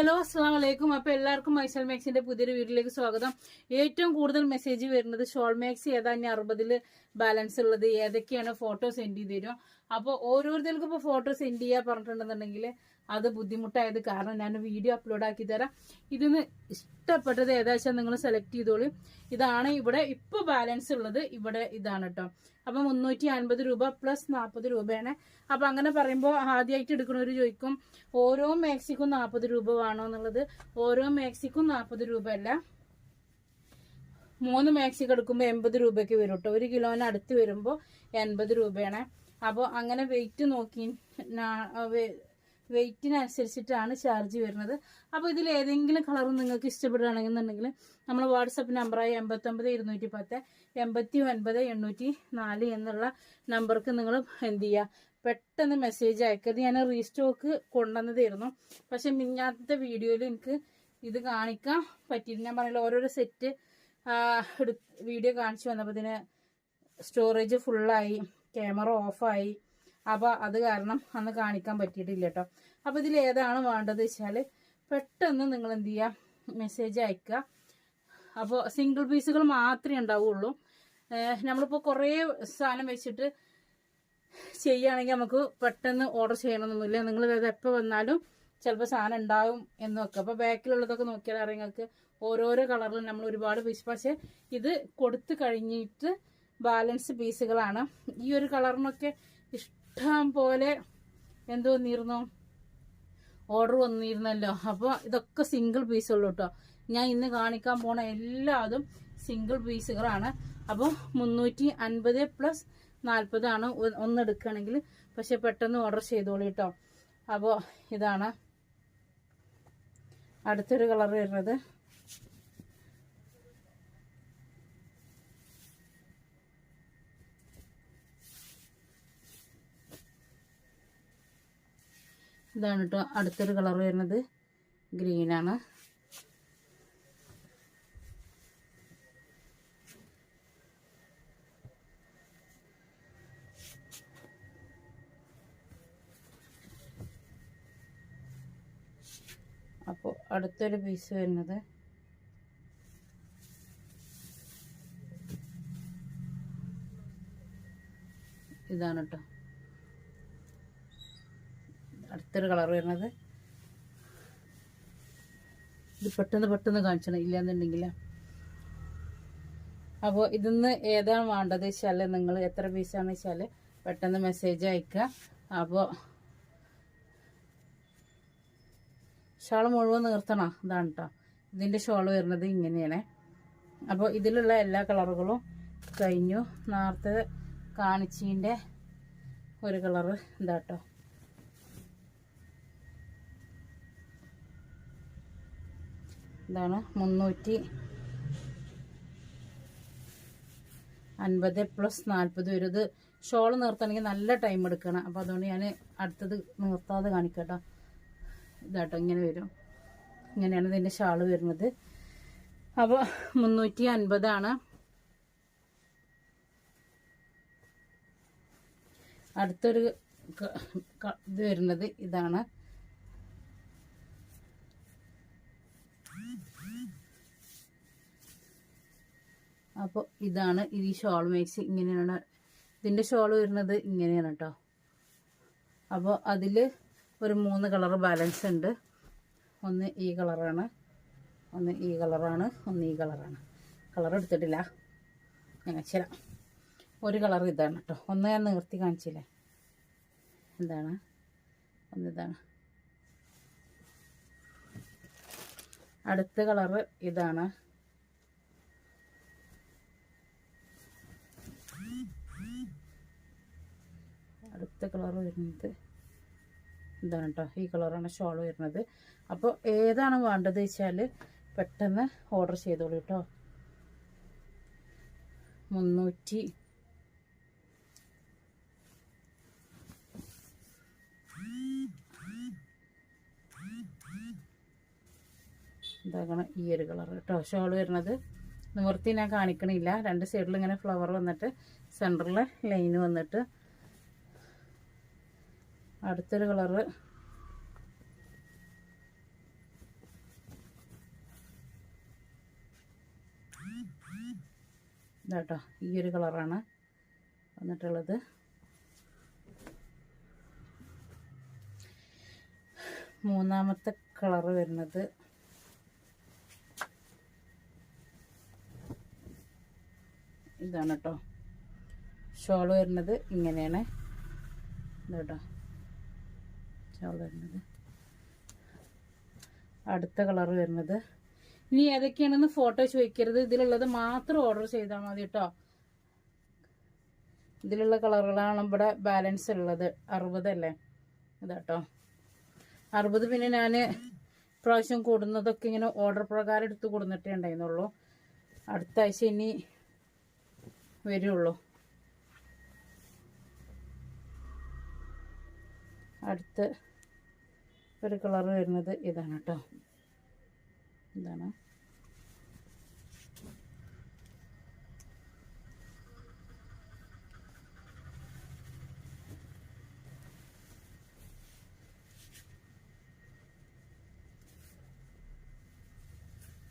Hello അസ്സാം വലൈക്കും അപ്പൊ എല്ലാവർക്കും മൈസൽ മാക്സിന്റെ പുതിയൊരു വീഡിയോയിലേക്ക് സ്വാഗതം. ഏറ്റവും കൂടുതൽ മെസ്സേജ് വരുന്നത് ഷോൾ മാക്സ് ഏതാ? ഇനി അറുപതിൽ ബാലൻസ് ഉള്ളത്. ഏതൊക്കെയാണ് ഫോട്ടോ സെൻഡ് ചെയ്ത് തരും അപ്പോൾ ഓരോരുത്തർക്കും ഇപ്പോൾ ഫോട്ടോ സെൻഡ് ചെയ്യാൻ പറഞ്ഞിട്ടുണ്ടെന്നുണ്ടെങ്കിൽ അത് ബുദ്ധിമുട്ടായത് കാരണം ഞാൻ വീഡിയോ അപ്ലോഡ് ആക്കി തരാം. ഇതിന് ഇഷ്ടപ്പെട്ടത് ഏതാച്ചാൽ നിങ്ങൾ സെലക്ട് ചെയ്തോളൂ. ഇതാണ് ഇവിടെ ഇപ്പോൾ ബാലൻസ് ഉള്ളത്. ഇവിടെ ഇതാണ് കേട്ടോ അപ്പൊ മുന്നൂറ്റി അൻപത് രൂപ പ്ലസ് നാൽപ്പത് രൂപയാണ്. അപ്പൊ അങ്ങനെ പറയുമ്പോൾ ആദ്യമായിട്ട് എടുക്കുന്നവർ ചോദിക്കും ഓരോ മാക്സിക്കും നാൽപ്പത് രൂപ വേണോ എന്നുള്ളത്? ഓരോ മാക്സിക്കും നാൽപ്പത് രൂപ അല്ല മൂന്ന് മാക്സി എടുക്കുമ്പോൾ എൺപത് രൂപയ്ക്ക് വരും കേട്ടോ ഒരു കിലോന് അടുത്ത് വരുമ്പോൾ എൺപത് രൂപയാണ്. അപ്പോൾ അങ്ങനെ വെയിറ്റ് നോക്കി വെയിറ്റിനനുസരിച്ചിട്ടാണ് ചാർജ് വരുന്നത്. അപ്പോൾ ഇതിൽ ഏതെങ്കിലും കളർ നിങ്ങൾക്ക് ഇഷ്ടപ്പെടുകയാണെന്നുണ്ടെങ്കിൽ നമ്മൾ വാട്സപ്പ് നമ്പറായ എൺപത്തൊമ്പത് ഇരുന്നൂറ്റി പത്ത് എൺപത്തി ഒൻപത് എണ്ണൂറ്റി നാല് എന്നുള്ള നമ്പർക്ക് നിങ്ങൾ എന്ത് ചെയ്യുക? പെട്ടെന്ന് മെസ്സേജ് അയക്കരുത് ഞാൻ റീസ്റ്റോക്ക് കൊണ്ടുവന്നതായിരുന്നു. പക്ഷെ മിഞ്ഞാത്ത വീഡിയോയിൽ എനിക്ക് ഇത് കാണിക്കാൻ പറ്റിയില്ല. ഞാൻ പറഞ്ഞില്ല ഓരോരോ സെറ്റ് വീഡിയോ കാണിച്ചു വന്നപ്പോൾ ഇതിന് സ്റ്റോറേജ് ഫുള്ളായി ക്യാമറ ഓഫായി. അപ്പോൾ അത് കാരണം അന്ന് കാണിക്കാൻ പറ്റിയിട്ടില്ല കേട്ടോ. അപ്പോൾ ഇതിൽ ഏതാണ് വേണ്ടത് വെച്ചാൽ പെട്ടെന്ന് നിങ്ങൾ എന്ത് ചെയ്യുക മെസ്സേജ് അയക്കുക. അപ്പോൾ സിംഗിൾ പീസുകൾ മാത്രമേ ഉണ്ടാവുള്ളൂ. നമ്മളിപ്പോൾ കുറേ സാധനം വെച്ചിട്ട് ചെയ്യുകയാണെങ്കിൽ നമുക്ക് പെട്ടെന്ന് ഓർഡർ ചെയ്യണമെന്നൊന്നുമില്ല നിങ്ങൾ എപ്പോൾ വന്നാലും ചിലപ്പോൾ സാധനം ഉണ്ടാവും എന്ന് വെക്കുക അപ്പോൾ ബാക്കിലുള്ളതൊക്കെ നോക്കിയാൽ നിങ്ങൾക്ക് ഓരോരോ കളറിലും നമ്മൾ ഒരുപാട് പീസ് പക്ഷേ ഇത് കൊടുത്തു കഴിഞ്ഞിട്ട് ബാലൻസ് പീസുകളാണ് ഈ ഒരു കളറിനൊക്കെ ഇഷ്ടം പോലെ എന്തോ വന്നിരുന്നു ഓർഡർ വന്നിരുന്നല്ലോ. അപ്പോൾ ഇതൊക്കെ സിംഗിൾ പീസുള്ളൂ കേട്ടോ ഞാൻ ഇന്ന് കാണിക്കാൻ പോണ എല്ലാതും സിംഗിൾ പീസുകളാണ് അപ്പോൾ മുന്നൂറ്റി അൻപത് പ്ലസ് നാൽപ്പതാണ് ഒന്ന് എടുക്കുകയാണെങ്കിൽ പക്ഷെ പെട്ടെന്ന് ഓർഡർ ചെയ്തോളൂ കേട്ടോ അപ്പോൾ ഇതാണ് അടുത്തൊരു കളർ വരുന്നത്. ഇതാണ് കേട്ടോ അടുത്തൊരു കളർ വരുന്നത്. ഗ്രീനാണ്. അപ്പോൾ അടുത്തൊരു പീസ് വരുന്നത്. ഇതാണ് കേട്ടോ അടുത്തൊരു കളർ വരുന്നത്. ഇത് പെട്ടെന്ന് പെട്ടെന്ന് കാണിച്ചണം ഇല്ലാന്നുണ്ടെങ്കിൽ അപ്പോൾ ഇതിന്ന് ഏതാണ് വേണ്ടത് വെച്ചാൽ നിങ്ങൾ എത്ര പീസാണെന്ന് വെച്ചാൽ പെട്ടെന്ന് മെസ്സേജ് അയക്കുക. അപ്പോൾ ഷാൾ മുഴുവൻ നിർത്തണം. ഇതാണ് കേട്ടോ ഇതിന്റെ ഷോൾ വരുന്നത് ഇങ്ങനെയാണ്. അപ്പോൾ ഇതിലുള്ള എല്ലാ കളറുകളും കഴിഞ്ഞു. നേരത്തെ കാണിച്ചതിന്റെ ഒരു കളറ് ഇതാട്ടോ ഇതാണ് മുന്നൂറ്റി അൻപത് പ്ലസ് നാൽപ്പത് വരും. ഇത് ഷോൾ നിർത്തണമെങ്കിൽ നല്ല ടൈം എടുക്കണം. അപ്പോൾ അതുകൊണ്ട് ഞാൻ അടുത്തത് നിർത്താതെ കാണിക്കട്ടോ. ഇതാട്ടോ ഇങ്ങനെ വരും. ഇങ്ങനെയാണ് ഇതിന്റെ ഷാൾ വരുന്നത്. അപ്പോൾ മുന്നൂറ്റി അൻപതാണ്. അടുത്തൊരു ഇത് വരുന്നത് ഇതാണ്. അപ്പോൾ ഇതാണ് ഈ ഷോൾ മേക്സ് ഇങ്ങനെയാണ്. ഇതിന്റെ ഷോൾ വരുന്നത് ഇങ്ങനെയാണ് കേട്ടോ അപ്പോൾ അതിൽ ഒരു മൂന്ന് കളർ ബാലൻസ് ഉണ്ട്. ഒന്ന് ഈ കളറാണ് ഒന്ന് ഈ കളറാണ് ഒന്ന് ഈ കളറാണ്. കളർ എടുത്തിട്ടില്ല. ഞാൻ ചില ഒരു കളർ ഇതാണ് കേട്ടോ ഒന്ന് ഞാൻ നിർത്തി കാണിച്ചില്ലേ? എന്താണ് ഒന്ന് ഇതാണ്. അടുത്ത കളറ് ഇതാണ്. അടുത്ത കളർ വരുന്നത്. ഇതാണ് കേട്ടോ ഈ കളറാണ് ഷോൾ വരുന്നത്. അപ്പോൾ ഏതാണ് വേണ്ടത് വെച്ചാൽ പെട്ടെന്ന് ഓർഡർ ചെയ്തോളൂ കേട്ടോ മുന്നൂറ്റി ഇതാകണം ഈ ഒരു കളർ കേട്ടോ ഷോൾ വരുന്നത്. നിവർത്തി ഞാൻ കാണിക്കണില്ല. രണ്ട് സൈഡിൽ ഇങ്ങനെ ഫ്ലവർ വന്നിട്ട് സെന്ററിൽ ലൈന് വന്നിട്ട് അടുത്തൊരു കളറ്. ഇതാട്ടോ ഈ ഒരു കളറാണ് വന്നിട്ടുള്ളത്. മൂന്നാമത്തെ കളറ് വരുന്നത് ഇതാണ് കേട്ടോ ഷോൾ വരുന്നത് ഇങ്ങനെയാണ്. ഇതാട്ടോ. ഷോൾ വരുന്നത്. അടുത്ത കളർ വരുന്നത്. ഇനി ഏതൊക്കെയാണെന്ന് ഫോട്ടോ ചോദിക്കരുത്. ഇതിലുള്ളത് മാത്രം ഓർഡർ ചെയ്താൽ മതി കേട്ടോ ഇതിലുള്ള കളറുകളാണ് ഇവിടെ ബാലൻസ് ഉള്ളത്. അറുപതല്ലേ ഇതാട്ടോ അറുപത് പിന്നെ ഞാൻ പ്രാവശ്യം കൂടുന്നതൊക്കെ ഇങ്ങനെ ഓർഡർ പ്രകാരം എടുത്ത് കൊടുത്തിട്ടേ ഉണ്ടായിരുന്നുള്ളൂ. അടുത്ത ആഴ്ച ഇനി വരുള്ളൂ. അടുത്ത ഒരു കളർ വരുന്നത് ഇതാണ് കേട്ടോ ഇതാണ്.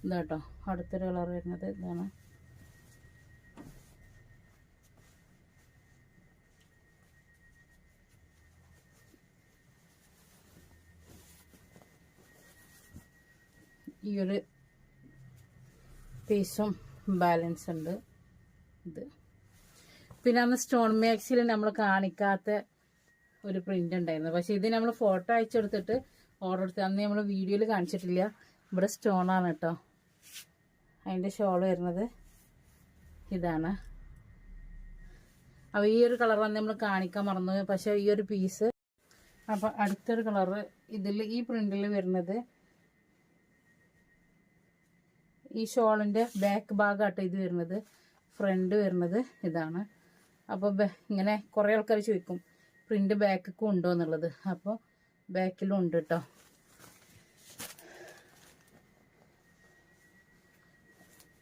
ഇതാട്ടോ അടുത്തൊരു കളർ വരുന്നത് ഇതാണ്. ഈ ഒരു പീസും ബാലൻസ് ഉണ്ട്. ഇത്. പിന്നെ അന്ന് സ്റ്റോൺ മാക്സിൽ നമ്മൾ കാണിക്കാത്ത ഒരു പ്രിന്റ് ഉണ്ടായിരുന്നു. പക്ഷേ ഇത് നമ്മൾ ഫോട്ടോ അയച്ചെടുത്തിട്ട് ഓർഡർ എടുത്ത് അന്ന് നമ്മൾ വീഡിയോയിൽ കാണിച്ചിട്ടില്ല. ഇവിടെ സ്റ്റോൺ ആണ് കേട്ടോ അതിന്റെ ഷോൾ വരുന്നത്. ഇതാണ്. അപ്പോൾ ഈ ഒരു കളർ വന്ന് നമ്മൾ കാണിക്കാൻ മറന്നു. പക്ഷേ ഈ ഒരു പീസ് അപ്പോൾ അടുത്തൊരു കളറ് ഇതിൽ ഈ പ്രിന്റിൽ വരുന്നത് ഈ ഷോളിന്റെ ബാക്ക് ഭാഗമായിട്ട് ഇത് വരുന്നത്. ഫ്രണ്ട് വരുന്നത് ഇതാണ്. അപ്പോൾ ഇങ്ങനെ കുറേ ആൾക്കാർ ചോദിക്കും പ്രിന്റ് ബാക്കൊക്കെ ഉണ്ടോ? എന്നുള്ളത്. അപ്പോൾ ബാക്കിലും ഉണ്ട് കേട്ടോ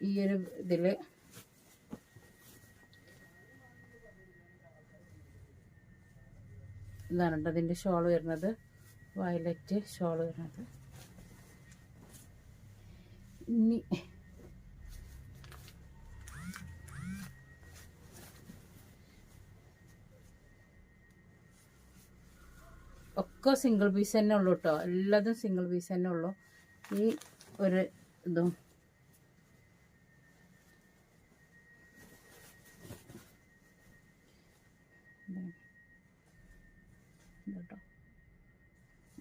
ഈ ഒരു ഇതിൽ ഇതാണ് കേട്ടോ അതിന്റെ ഷോൾ വരുന്നത്. വയലറ്റ് ഷോൾ വരുന്നത്. ഇനി ഒക്കെ സിംഗിൾ പീസ് തന്നെ ഉള്ളൂ കേട്ടോ എല്ലാതും സിംഗിൾ പീസ് തന്നെ ഉള്ളൂ. ഈ ഒരു ഇതും.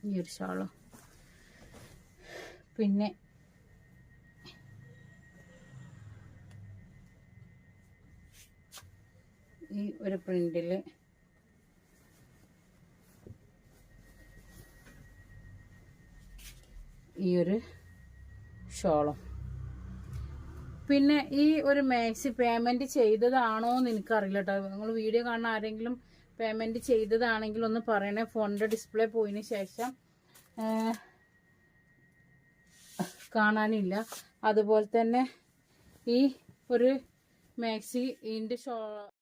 ഈ ഒരു ഷാളും. പിന്നെ ഈ ഒരു പ്രിന്റിൽ ഈ ഒരു ഷോളും. പിന്നെ ഈ ഒരു മാക്സി പേയ്മെന്റ് ചെയ്തതാണോ എന്ന് എനിക്കറിയില്ല കേട്ടോ നിങ്ങൾ വീഡിയോ കാണുന്ന ആരെങ്കിലും പേയ്മെന്റ് ചെയ്തതാണെങ്കിൽ ഒന്ന് പറയണേ. ഫോണിന്റെ ഡിസ്പ്ലേ പോയതിന് ശേഷം കാണാനില്ല. അതുപോലെ തന്നെ ഈ ഒരു മാക്സി ഇതിന്റെ ഷോ